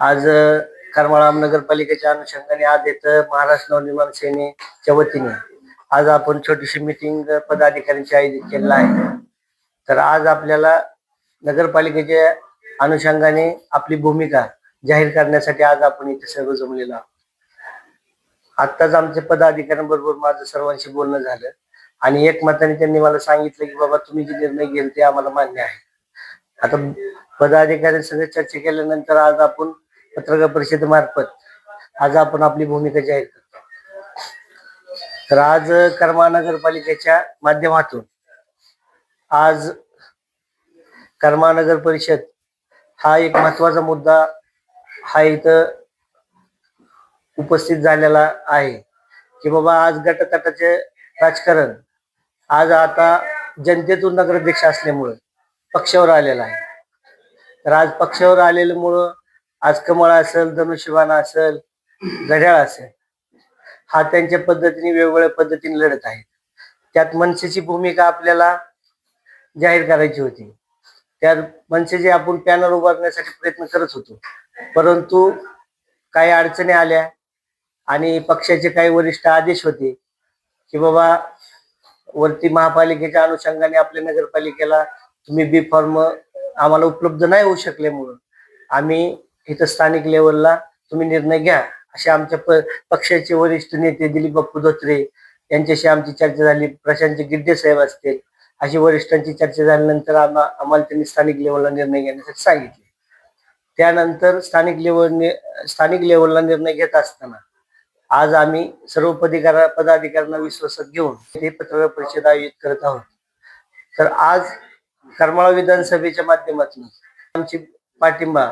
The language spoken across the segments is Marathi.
आज करमाळाम करमाळा नगरपालिकेच्या अनुषंगाने आज येत महाराष्ट्र नवनिर्माण सेनेच्या वतीने आज आपण छोटीशी मिटिंग पदाधिकाऱ्यांची आयोजित केलेलं आहे. तर आज आपल्याला नगरपालिकेच्या अनुषंगाने आपली भूमिका जाहीर करण्यासाठी आज आपण इथे सर्व जमलेलो आहोत. आत्ताच आमच्या पदाधिकाऱ्यांबरोबर माझं सर्वांशी बोलणं झालं आणि एकमताने त्यांनी मला सांगितलं की बाबा तुम्ही जे निर्णय घेल ते आम्हाला मान्य आहे. आता पदाधिकाऱ्यांसंग चर्चा केल्यानंतर आज आपण पत्रकार परिषदेमार्फत आज आपण आपली भूमिका जाहीर करतो तर आज कर्मा नगरपालिकेच्या माध्यमातून आज कर्मा नगर परिषद हा एक महत्त्वाचा मुद्दा हा इथं उपस्थित झालेला आहे की बाबा आज गटतटाचे राजकारण आज आता जनतेतून नगराध्यक्ष असल्यामुळं पक्षावर आलेला आहे. तर आज पक्षावर आलेल्यामुळं आज कमळ असेल धनुष्यबाण असेल घड्याळ असेल हा त्यांच्या पद्धतीने वेगवेगळ्या पद्धतीने लढत आहेत. त्यात मनसेची भूमिका आपल्याला जाहीर करायची होती. त्यात मनसेचे आपण पॅनल उभारण्यासाठी प्रयत्न करत होतो. परंतु काही अडचणी आल्या आणि पक्षाचे काही वरिष्ठ आदेश होते की बाबा वरती महापालिकेच्या अनुषंगाने आपल्या नगरपालिकेला तुम्ही बी फॉर्म आम्हाला उपलब्ध नाही होऊ शकले म्हणून आम्ही इथं स्थानिक लेवलला तुम्ही निर्णय घ्या. असे आमच्या प पक्षाचे वरिष्ठ नेते दिलीप बाप्पू धोत्रे यांच्याशी आमची चर्चा झाली. प्रशांत गिड्डे साहेब असतील. अशी वरिष्ठांची चर्चा झाल्यानंतर आम्हा आम्हाला त्यांनी स्थानिक लेवलला निर्णय घेण्यासाठी सांगितले. त्यानंतर स्थानिक लेवल स्थानिक लेवलला निर्णय घेत असताना आज आम्ही सर्व पदाधिकार पदाधिकाऱ्यांना विश्वासात घेऊन हे पत्रकार परिषद आयोजित करत आहोत. तर आज करमाळा विधानसभेच्या माध्यमातून आमची पाठिंबा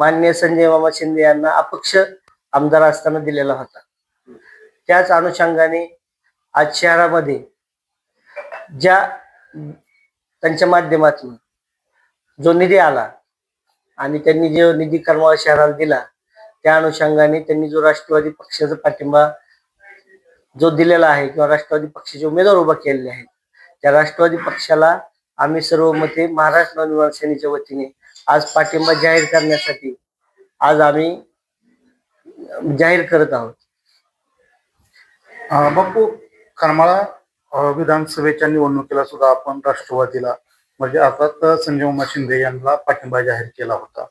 माननीय संजय मामा शिंदे यांना अपक्ष आमदार असताना दिलेला होता. त्याच अनुषंगाने आज शहरामध्ये ज्या त्यांच्या माध्यमातून जो निधी आला आणि त्यांनी जो निधी करमाळा शहराला दिला त्या अनुषंगाने त्यांनी जो राष्ट्रवादी पक्षाचा पाठिंबा जो दिलेला आहे किंवा राष्ट्रवादी पक्षाचे उमेदवार उभा केलेले आहेत त्या राष्ट्रवादी पक्षाला आम्ही सर्व मते महाराष्ट्र नवनिर्माण सेनेच्या वतीने आज पाठिंबा जाहीर करण्यासाठी आज आम्ही जाहीर करत आहोत. बापू करमाळा विधानसभेच्या निवडणुकीला सुद्धा आपण राष्ट्रवादीला म्हणजे आता संजय मामा शिंदे यांना पाठिंबा जाहीर केला होता.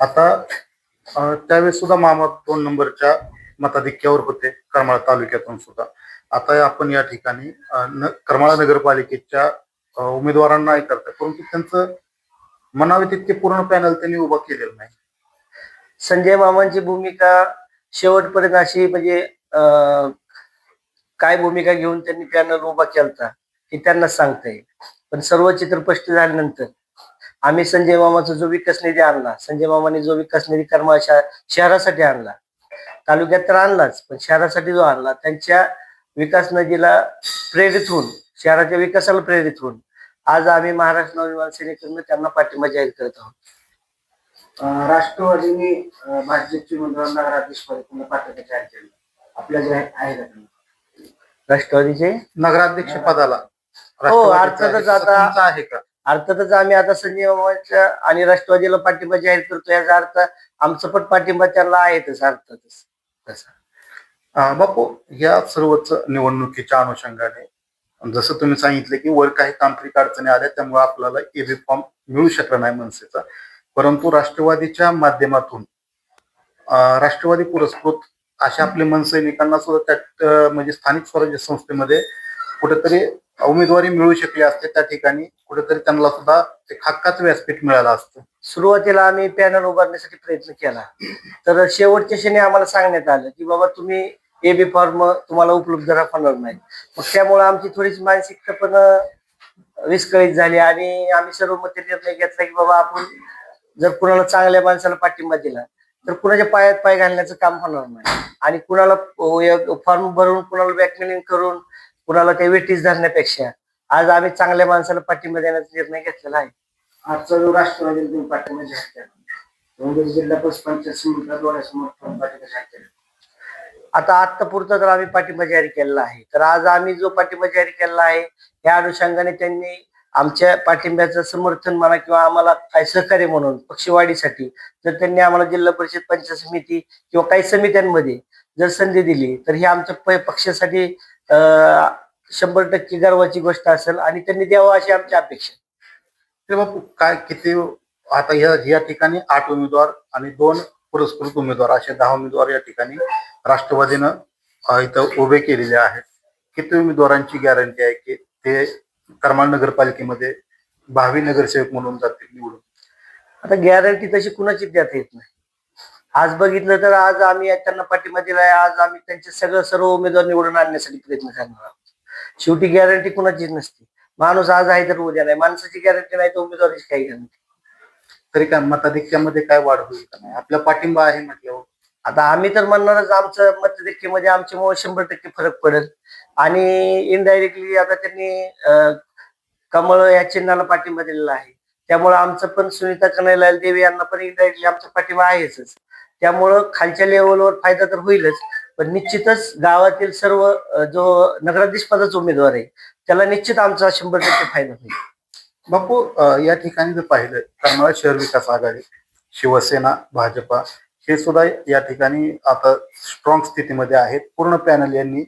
आता त्यावेळेस सुद्धा मामा दोन नंबरच्या मताधिक्यावर होते करमाळा तालुक्यातून सुद्धा. आता आपण या ठिकाणी करमाळा नगरपालिकेच्या उमेदवारांना करतात परंतु त्यांचं म्हणावे तितके पूर्ण पॅनल त्यांनी उभं केलेलं नाही. संजय मामांची भूमिका शेवटपर्यंत अशी म्हणजे अं, काय भूमिका घेऊन त्यांनी पॅनल उभा केलता हे त्यांना सांगता येईल. पण सर्व चित्र स्पष्ट झाल्यानंतर आम्ही संजय मामाचा जो विकास निधी आणला संजय मामाने जो विकास निधी कर्म शहर शहरासाठी आणला तालुक्यात तर आणलाच पण शहरासाठी जो आणला त्यांच्या विकास निधीला प्रेरित होऊन शहराच्या विकासाला प्रेरित होऊन आज आम्ही महाराष्ट्र नवनिर्माण सेनेकडून त्यांना पाठिंबा जाहीर करत आहोत. राष्ट्रवादीने भाजपचे उमेदवार नगराध्यक्ष पदाला पाठवण्याचे जाहीर केलं. आपल्या जे आहे? राष्ट्रवादीचे? नगराध्यक्ष पदाला. हो. अर्थातच आता- आहे का? अर्थातच आम्ही आता संजय आणि राष्ट्रवादीला पाठिंबा जाहीर करतो याचा अर्थ आमचा पण पाठिंबा त्यांना आहेतच अर्थातच. बापू या सर्वच निवडणुकीच्या अनुषंगाने जसं तुम्ही सांगितलं की वर काही तांत्रिक अडचणी आल्या त्यामुळे आपल्याला एबी फॉर्म मिळू शकला नाही मनसेचा. परंतु राष्ट्रवादीच्या माध्यमातून राष्ट्रवादी पुरस्कृत अशा आपले मनसैनिकांना सुद्धा त्या म्हणजे स्थानिक स्वराज्य संस्थेमध्ये कुठेतरी उमेदवारी मिळू शकली असते त्या ठिकाणी कुठेतरी त्यांना सुद्धा एक हक्काचं व्यासपीठ मिळालं असतं. सुरुवातीला आम्ही पॅनल उभारण्यासाठी प्रयत्न केला. तर शेवटच्या क्षणी आम्हाला सांगण्यात आलं की बाबा तुम्ही ए बी फॉर्म तुम्हाला उपलब्ध राहणार नाही मग त्यामुळे आमची थोडीशी मानसिकता पण विस्कळीत झाली आणि आम्ही सर्व मते निर्णय घेतला की बाबा आपण जर कुणाला चांगल्या माणसाला पाठिंबा दिला तर कुणाच्या पायात पाय घालण्याचं काम होणार नाही. आणि कुणाला फॉर्म भरून कुणाला बॅकमेलिंग करून कुणाला काही वेटीस धरण्यापेक्षा आज आम्ही चांगल्या माणसाला पाठिंबा देण्याचा निर्णय घेतलेला आहे. आजचा जो राष्ट्रवादी पाठिंबा जाहीर केला म्हणजे जिल्हा पंचायत समितीला डोळ्यासमोर पाठिंबा जाहीर केला आता आत्तापुरतं तर आम्ही पाठिंबा जाहीर केलेला आहे तर आज आम्ही जो पाठिंबा जाहीर केलेला आहे या अनुषंगाने त्यांनी आमच्या पाठिंब्याचं समर्थन म्हणा किंवा आम्हाला काय सहकार्य म्हणून पक्षवाढीसाठी जर त्यांनी आम्हाला जिल्हा परिषद पंचायत समिती किंवा काही समित्यांमध्ये जर संधी दिली तर ही आमच्या प- पक्षासाठी अं, शंभर टक्के गर्वाची गोष्ट असेल आणि त्यांनी द्यावं अशी आमची अपेक्षा तर बापू काय किती आता या ठिकाणी आठ उमेदवार आणि दोन पुरस्कृत उमेदवार असे दहा उमेदवार या ठिकाणी राष्ट्रवादीनं इथं उभे केलेले आहेत. किती उमेदवारांची गॅरंटी आहे की ते करमाळ नगरपालिकेमध्ये भावी नगरसेवक म्हणून जातील निवडून? आता गॅरंटी तशी कुणाची देता येत नाही. आज बघितलं तर आज आम्ही त्यांना पाठिंबा दिलाय. आज आम्ही त्यांचे सगळं सर्व उमेदवार निवडून आणण्यासाठी प्रयत्न करणार आहोत. शेवटी गॅरंटी कुणाचीच नसते. माणूस आज आहे तर उद्या नाही. माणसाची गॅरंटी नाही तर उमेदवाराची काही गॅरंटी तरी काय मताधिक्यामध्ये काय वाढ होईल का नाही? आपला पाठिंबा आहे म्हटल्यावर. आता आम्ही तर म्हणणारच आमचं मतदेखेमध्ये आमच्यामुळे शंभर टक्के फरक पडेल. आणि इनडायरेक्टली आता त्यांनी कमळ या चिन्हाला पाठिंबा दिलेला आहे. त्यामुळे आमचं पण सुनीता कनैलाल देवी यांना पण इनडायरेक्टली आमचा पाठिंबा आहेच त्यामुळं खालच्या लेवलवर फायदा तर होईलच पण निश्चितच गावातील सर्व जो नगराधीश पदाचा उमेदवार आहे त्याला निश्चित आमचा शंभर टक्के फायदा होईल. बापू अं, या ठिकाणी जर पाहिलं करमाळा शहर विकास आघाडी शिवसेना भाजपा हे सुद्धा या ठिकाणी आता स्ट्रॉंग स्थितीमध्ये आहेत. पूर्ण पॅनल यांनी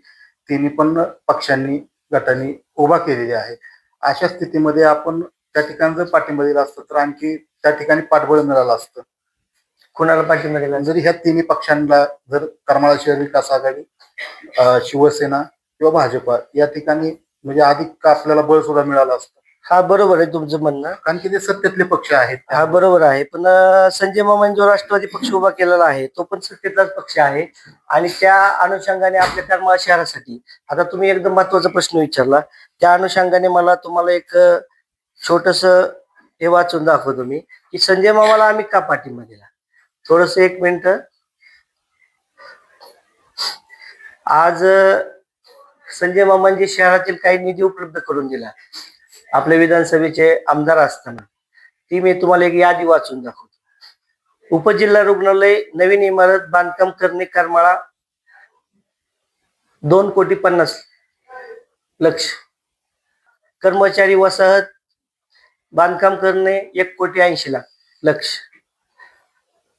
तिन्ही पण पक्षांनी गटांनी उभा केलेली आहे. अशा स्थितीमध्ये आपण त्या ठिकाणी जर पाठिंबा दिला असतं तर आणखी त्या ठिकाणी पाठबळ मिळालं असतं. कुणाला पाठिंबा दिला जरी ह्या तिन्ही पक्षांना जर करमाळा शहर विकास आघाडी अं, शिवसेना किंवा भाजपा या ठिकाणी म्हणजे अधिक आपल्याला बळ सुद्धा मिळालं असतं. हा बरोबर आहे तुमचं म्हणणं. कारण की ते सत्तेतले पक्ष आहेत हा बरोबर आहे. पण अं, संजय मामाने जो राष्ट्रवादी पक्ष उभा केलेला आहे तो पण सत्तेतलाच पक्ष आहे. आणि त्या अनुषंगाने आपल्या करमाळा शहरासाठी आता तुम्ही एकदम महत्त्वाचा प्रश्न विचारला. त्या अनुषंगाने मला तुम्हाला एक छोटस हे वाचून दाखवतो मी की संजय मामाला आम्ही का पाठिंबा दिला? थोडस एक मिनिट. आज अं, संजय मामांनी शहरातील काही निधी उपलब्ध करून दिला. आपल्या विधानसभेचे आमदार असताना. ती मी तुम्हाला एक यादी वाचून दाखवतो. उपजिल्हा रुग्णालय नवीन इमारत बांधकाम करणे करमाळा दोन कोटी पन्नास लक्ष. कर्मचारी वसाहत बांधकाम करणे एक कोटी ऐंशी लाख लक्ष.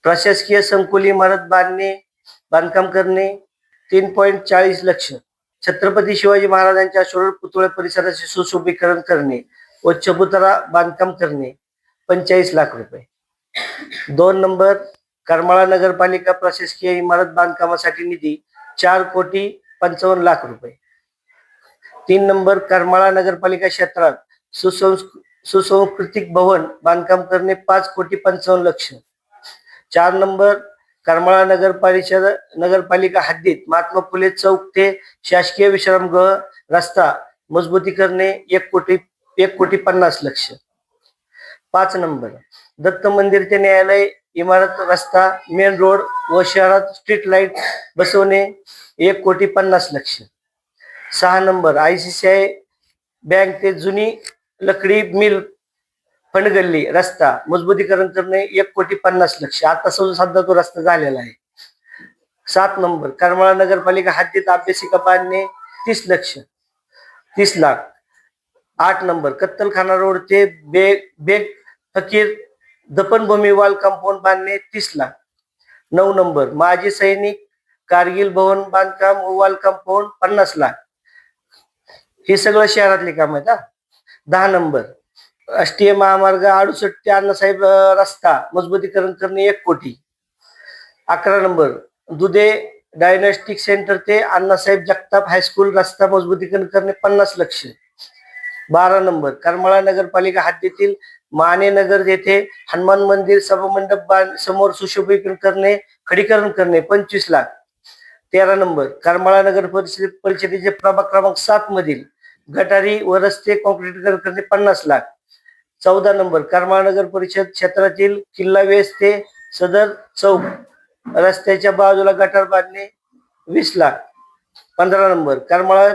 प्रशासकीय संकुल इमारत बांधणे बांधकाम करणे तीन पॉईंट चाळीस लक्ष. छत्रपती शिवाजी महाराजांच्या शोर पुतळे परिसराचे सुशोभीकरण करणे व चबुतरा बांधकाम करणे. पंचेचाळीस लाख रुपये. दोन नंबर करमाळा नगरपालिका प्रशासकीय इमारत बांधकामासाठी निधी चार कोटी पंचावन्न लाख रुपये. तीन नंबर करमाळा नगरपालिका क्षेत्रात सुसंस् सुसंस्कृतिक भवन बांधकाम करणे पाच कोटी पंचावन्न लक्ष. चार नंबर करमाळा नगर परिषद नगरपालिका हद्दीत महात्मा फुले चौक ते शासकीय विश्रामगृह रस्ता मजबूती करणे एक कोटी एक कोटी पन्नास लक्ष. पाच नंबर दत्त मंदिरचे न्यायालय इमारत रस्ता मेन रोड व शहरात स्ट्रीट लाइट बसवणे एक कोटी पन्नास लक्ष. सहा number I C C I bank ते जुनी लकडी मिल फणगल्ली रस्ता मजबूतीकरण करणे एक कोटी पन्नास लक्ष. आता सु- सध्या तो रस्ता झालेला आहे. सात नंबर करमाळा नगरपालिका हद्दीत अभ्यासिका बांधणे तीस लक्ष. तीस लाख. आठ नंबर कत्तलखाना रोड ते बेग बेग फकीर दफनभूमी वाल कंपाऊंड बांधणे तीस लाख. नऊ नंबर माजी सैनिक कारगिल भवन बांधकाम व वाल कंपाऊंड पन्नास लाख. हे सगळं शहरातले काम आहेत दहा नंबर राष्ट्रीय महामार्ग अडुसष्ट ते अण्णासाहेब रस्ता मजबूतीकरण करणे एक कोटी. अकरा नंबर दुधे डायग्नॉस्टिक सेंटर ते अण्णासाहेब जगताप हायस्कूल रस्ता मजबूतीकरण करणे पन्नास लक्ष. बारा नंबर करमाळा नगरपालिका हद्दीतील माने नगर येथे हनुमान मंदिर सभामंडप समोर सुशोभीकरण करणे खडीकरण करणे पंचवीस लाख. तेरा नंबर करमाळा नगर परिषद परिषदेचे प्रभाग क्रमांक सात मधील गटारी व रस्ते कॉन्क्रीटीकरण करणे पन्नास लाख. चौदा नंबर. कर्मानगर नगर परिषद क्षेत्रातील किल्ला वेस ते सदर चौक रस्त्याच्या बाजूला गटार बांधणे वीस लाख. पंधरा नंबर. करमाळा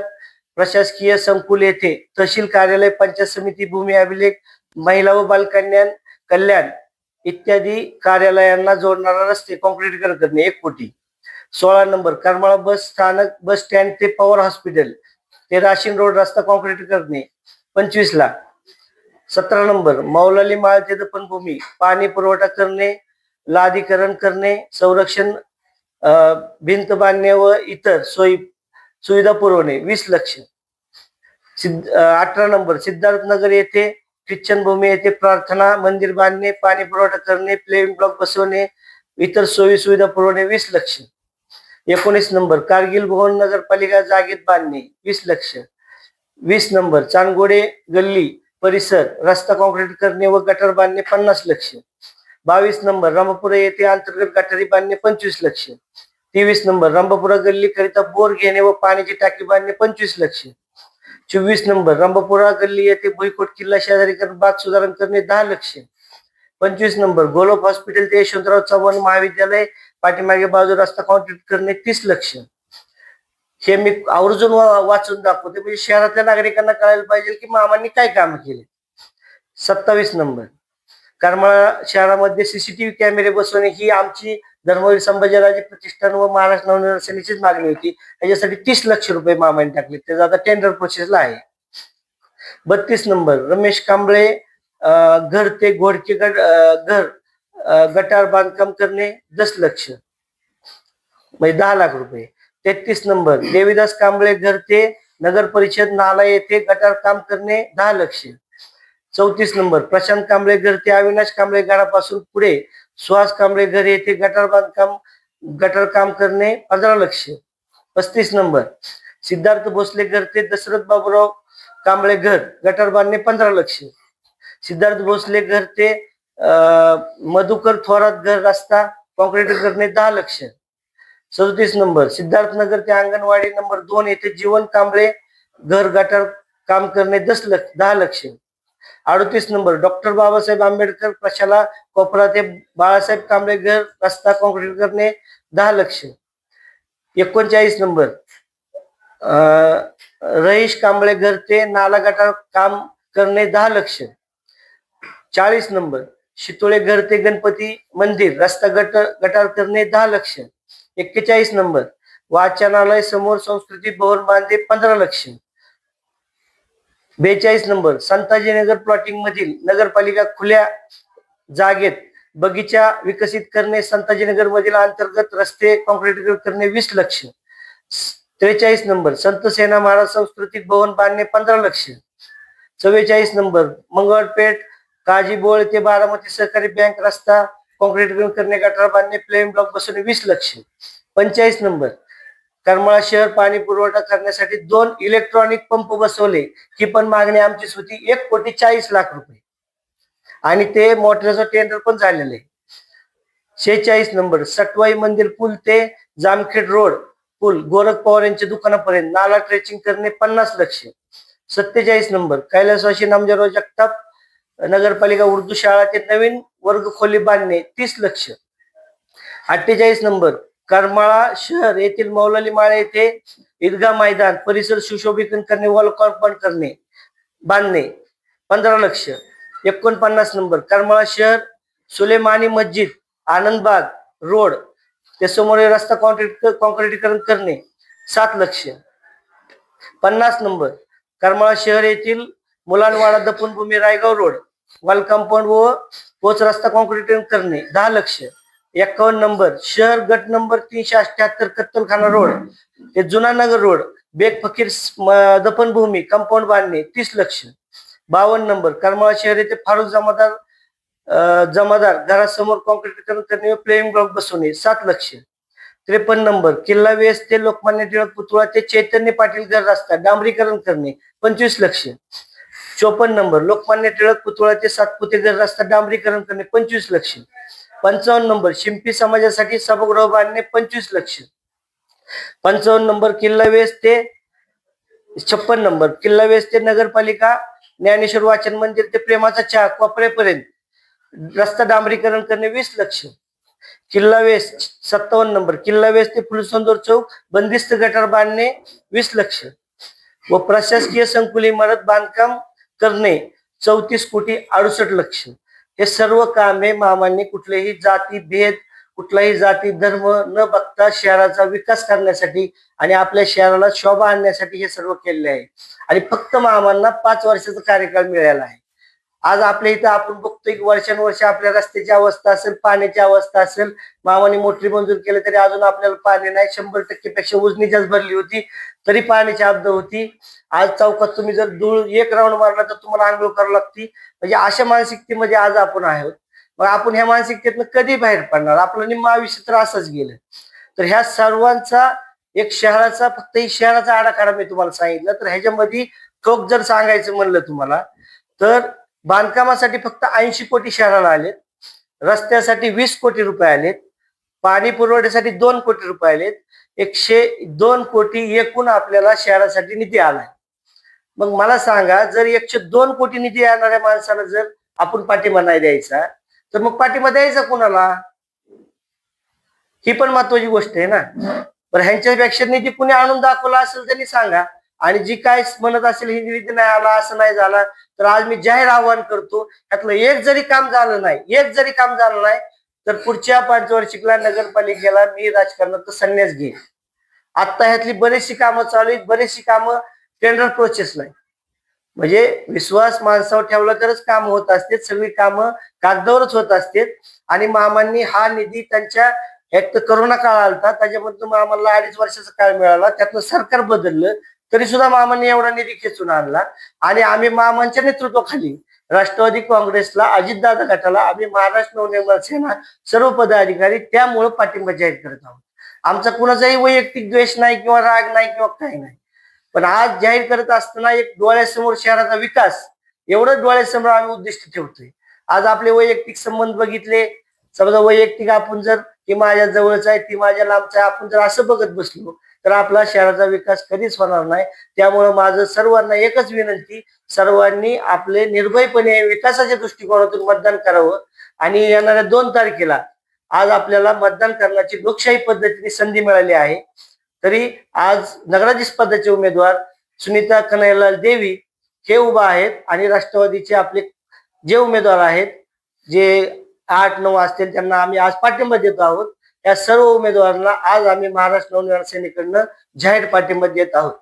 प्रशासकीय संकुल येथे तहसील कार्यालय पंचायत समिती भूमी अभिलेख महिला व बालकल्याण कल्याण इत्यादी कार्यालयांना जोडणारा रस्ते कॉन्क्रीटीकरण करणे एक कोटी. सोळा नंबर. करमाळा बस स्थानक बस स्टँड ते पॉवर हॉस्पिटल ते राशीन रोड रस्ता कॉन्क्रीट करणे पंचवीस लाख. सतरा नंबर मौलाली माळ ते दफनभूमी पाणी पुरवठा करणे लादीकरण करणे संरक्षण भिंत बांधणे व इतर सोयी सुविधा पुरवणे वीस लक्ष. सिद्ध अठरा नंबर सिद्धार्थनगर येथे ख्रिश्चन भूमी येथे प्रार्थना मंदिर बांधणे पाणी पुरवठा करणे प्लेन ब्लॉक बसवणे इतर सोयी सुविधा पुरवणे वीस लक्ष. एकोणीस नंबर कारगिल भवन नगरपालिका जागेत बांधणे वीस लक्ष. वीस नंबर चांदगोडे गल्ली परिसर रस्ता कॉन्क्रीट करणे व गटर बांधणे पन्नास लक्ष. बावीस नंबर रामपुरा येथे अंतर्गत गटारी बांधणे पंचवीस लक्ष. तेवीस नंबर रामपुरा गल्लीकरिता बोर घेणे व पाण्याची टाकी बांधणे पंचवीस लक्ष. चोवीस नंबर रामपुरा गल्ली येथे भुईकोट किल्ला शेजारीकरण बाग सुधारण करणे दहा लक्ष. पंचवीस नंबर गोलोप हॉस्पिटल ते यशवंतराव चव्हाण महाविद्यालय पाठीमागे बाजू रस्ता कॉन्क्रीट करणे तीस लक्ष. हे मी आवर्जून वा- वाचून दाखवते. म्हणजे शहरातल्या नागरिकांना कळायला पाहिजे की मामांनी काय काम केले. सत्तावीस नंबर. करमाळा शहरामध्ये सीसीटीव्ही कॅमेरे बसवणे ही आमची धर्मवीर संभाजीराजे प्रतिष्ठान व महाराष्ट्र नवनिर्माण सेनेचीच मागणी होती. त्याच्यासाठी तीस लक्ष रुपये मामाने टाकले. त्याचा आता टेंडर प्रोसेसला आहे. बत्तीस नंबर. रमेश कांबळे घर ते घोडके गट घर गटार बांधकाम करणे दस लक्ष. म्हणजे दहा लाख रुपये. तेहतीस नंबर. देवीदास कांबळे घर ते नगर परिषद नाला येथे गटार काम करणे दहा लक्ष. चौतीस नंबर. प्रशांत कांबळे घर ते अविनाश कांबळे घरापासून पुढे सुहास कांबळे घर येथे गटार बांधकाम गटार काम करणे पंधरा लक्ष. पस्तीस नंबर. सिद्धार्थ भोसले घर ते दशरथ बाबूराव कांबळे घर गटार बांधणे पंधरा लक्ष. सिद्धार्थ भोसले घर ते मधुकर थोरात घर रस्ता कॉन्क्रीट करणे दहा लक्ष. सदतीस नंबर. सिद्धार्थ नगर ते अंगणवाडी नंबर दोन येथे जीवन कांबळे घर गटार काम करणे दस लक्ष दहा लक्ष. अडतीस नंबर. डॉक्टर बाबासाहेब आंबेडकर प्रशाला कोपरा ते बाळासाहेब कांबळे घर रस्ता कॉन्क्रीट करणे दहा लक्ष. एकोणचाळीस नंबर. रहीश रईश कांबळे घर ते नाला गटार काम करणे दहा लक्ष. चाळीस नंबर. शितोळे घर ते गणपती मंदिर रस्ता गट गटार करणे दहा लक्ष. एक्केचाळीस नंबर. वाचनालय समोर संस्कृती भवन बांधे पंधरा लक्ष. बेचाळीस नंबर. संताजीनगर प्लॉटिंग मधील नगरपालिका खुल्या जागेत बगीचा विकसित करणे संताजीनगर मधील अंतर्गत रस्ते कॉन्क्रीट करणे वीस लक्ष. त्रेचाळीस नंबर. संत सेना महाराज सांस्कृतिक भवन बांधणे पंधरा लक्ष. चव्वेचाळीस नंबर. मंगळपेठ काजीबोळ ते बारामती सहकारी बँक रस्ता कॉन्क्रीट करणे गटार बांधणे प्लेन ब्लॉक बसवणे वीस लक्ष. पंचेचाळीस नंबर करमाळा शहर पाणी पुरवठा करण्यासाठी दोन इलेक्ट्रॉनिक पंप बसवले. ही पण मागणी आमचीच होती. एक कोटी चाळीस लाख रुपये. आणि ते मोटरचं टेंडर पण झालेलं आहे. शेहेचाळीस नंबर सटवाई मंदिर पूल ते जामखेड रोड. पूल गोरख पवार यांच्या दुकानापर्यंत. नाला ट्रेचिंग करणे पन्नास लक्ष. सत्तेचाळीस नंबर कैलासवाशी नामजराव जगताप नगरपालिका उर्दू शाळा ते नवीन वर्ग खोली बांधणे तीस लक्ष. अठ्ठेचाळीस नंबर करमाळा शहर येथील मौलाली माळे येथे ईदगा मैदान परिसर सुशोभीकरण करणे वॉल कॉम्पाऊंड करणे बांधणे पंधरा लक्ष. एकोणपन्नास नंबर करमाळा शहर सुलेमानी मस्जिद आनंदबाग रोड त्यासमोर रस्ता कॉन्क्रीट कॉन्क्रिटीकरण करणे सात लक्ष. पन्नास नंबर करमाळा शहर येथील मुलांवाडा दफनभूमी रायगाव रोड वॉल कंपाऊंड व पोच रस्ता कॉन्क्रिटिंग करणे. दहा लक्ष. एकावन्न नंबर. शहर गट नंबर तीनशे अठ्याहत्तर कत्तलखाना रोड. ते जुना नगर रोड. बेग फकीर दफनभूमी कंपाऊंड बांधणे तीस लक्ष. बावन्न नंबर. करमाळा शहर येथे फारुख जमादार जमादार घरासमोर कॉन्क्रिटीकरण करणे व प्लेइंग ब्लॉक बसवणे सात लक्ष. त्रेपन्न नंबर. किल्ला वेस ते लोकमान्य टिळक पुतळा ते चैतन्य पाटील घर रस्ता डांबरीकरण करणे पंचवीस लक्ष. चोपन्न नंबर लोकमान्य टिळक पुतळा ते सातपुते रस्ता डांबरीकरण करणे पंचवीस लक्ष. पंचावन्न नंबर शिंपी समाजासाठी सभागृह बांधणे पंचवीस लक्ष. पंचावन्न नंबर किल्ला वेस ते छप्पन नंबर किल्ला वेस ते नगरपालिका ज्ञानेश्वर वाचन मंदिर ते प्रेमाचा चहा कोपऱ्यापर्यंत रस्ता डांबरीकरण करणे वीस लक्ष. किल्ला वेस सत्तावन्न नंबर किल्ला वेस ते फुलसंदोर चौक बंदिस्त गटार बांधणे वीस लक्ष. व प्रशासकीय संकुल इमारत बांधकाम करणे चौतीस कोटी अडुसष्ट लक्ष. हे सर्व कामे मामांनी कुठलेही जाती भेद कुठलाही जाती धर्म न बघता शहराचा विकास करण्यासाठी आणि आपल्या शहराला शोभा आणण्यासाठी हे सर्व केलेले आहे. आणि फक्त मामांना पाच वर्षाचा कार्यकाळ मिळाला आहे. आज आपल्या इथं आपण बघतोय की वर्षानुवर्ष आपल्या रस्त्याची अवस्था असेल पाण्याची अवस्था असेल. मामाने मोटरी मंजूर केली तरी अजून आपल्याला पाणी नाही. शंभर टक्केपेक्षा उजनी जास्त भरली होती तरी पाण्याची अब्द होती. आज चौकात तुम्ही जर धूळ एक राऊंड मारला तर तुम्हाला आंघोळ करावं लागती. म्हणजे अशा मानसिकतेमध्ये आज आपण आहोत. मग आपण ह्या मानसिकतेतनं कधी बाहेर पडणार? आपलं निम्म आयुष्य तर असंच गेलं. तर ह्या सर्वांचा एक शहराचा फक्त ही शहराचा आडाखाडा मी तुम्हाला सांगितलं. तर ह्याच्यामध्ये ठोक जर सांगायचं म्हणलं तुम्हाला तर बांधकामासाठी फक्त ऐंशी कोटी शहराला आलेत. रस्त्यासाठी वीस कोटी रुपये आलेत. पाणी पुरवठ्यासाठी दोन कोटी रुपये आलेत. एकशे दोन कोटी एकूण आपल्याला शहरासाठी निधी आलाय. मग मला सांगा जर एकशे दोन कोटी निधी येणाऱ्या माणसाला जर आपण पाठिंबा नाही द्यायचा तर मग पाठिंबा द्यायचा कुणाला? ही पण महत्वाची गोष्ट आहे ना. पण ह्यांच्यापेक्षा निधी कुणी आणून दाखवला असेल त्यांनी सांगा. आणि जी काय म्हणत असेल हिंदी निधी नाही आला असं नाही झाला तर आज मी जाहीर आवाहन करतो त्यातलं एक जरी काम झालं नाही एक जरी काम झालं नाही तर पुढच्या पंचवार्षिकला नगरपालिकेला मी राजकारणात संन्यास घेईन. आता ह्यातली बरीचशी कामं चालू आहेत बरीचशी कामं टेंडर प्रोसेसला आहे म्हणजे विश्वास माणसावर ठेवला तरच काम होत असते सगळी कामं कागदावरच होत असतात आणि मामांनी हा निधी त्यांच्या एक तर करोना काळ आलता त्याच्यामधून मामाला अडीच वर्षाचा काळ मिळाला त्यातनं सरकार बदललं तरी सुद्धा मामांनी एवढा निधी खेचून आणला. आणि आम्ही मामांच्या नेतृत्वाखाली राष्ट्रवादी काँग्रेसला अजितदादा गटाला आम्ही महाराष्ट्र नवनिर्माण सेना सर्व पदाधिकारी त्यामुळे पाठिंबा जाहीर करत आहोत. आमचा कुणाचाही वैयक्तिक द्वेष नाही किंवा राग नाही किंवा काही नाही. पण आज जाहीर करत असताना एक डोळ्यासमोर शहराचा विकास एवढं डोळ्यासमोर आम्ही उद्दिष्ट ठेवतोय. आज आपले वैयक्तिक संबंध बघितले समजा वैयक्तिक आपण जर ती माझ्या जवळचा आहे ती माझ्या लांबचा आहे आपण जर असं बघत बसलो तर आपला शहराचा विकास कधीच होणार नाही. त्यामुळं माझं सर्वांना एकच विनंती सर्वांनी आपले निर्भयपणे विकासाच्या दृष्टिकोनातून मतदान करावं आणि येणाऱ्या दोन तारखेला आज आपल्याला मतदान करण्याची लोकशाही पद्धतीने संधी मिळाली आहे. तरी आज नगराधीश पदाचे उमेदवार सुनीता कन्हैयालाल देवी हे उभा आहेत आणि राष्ट्रवादीचे आपले जे उमेदवार आहेत जे आठ नऊ असतील त्यांना आम्ही आज पाठिंबा देतो आहोत. या सर्व उमेदवारांना आज आम्ही महाराष्ट्र नवनिर्माण सेनेकडनं जाहीर पाठिंबा देत आहोत.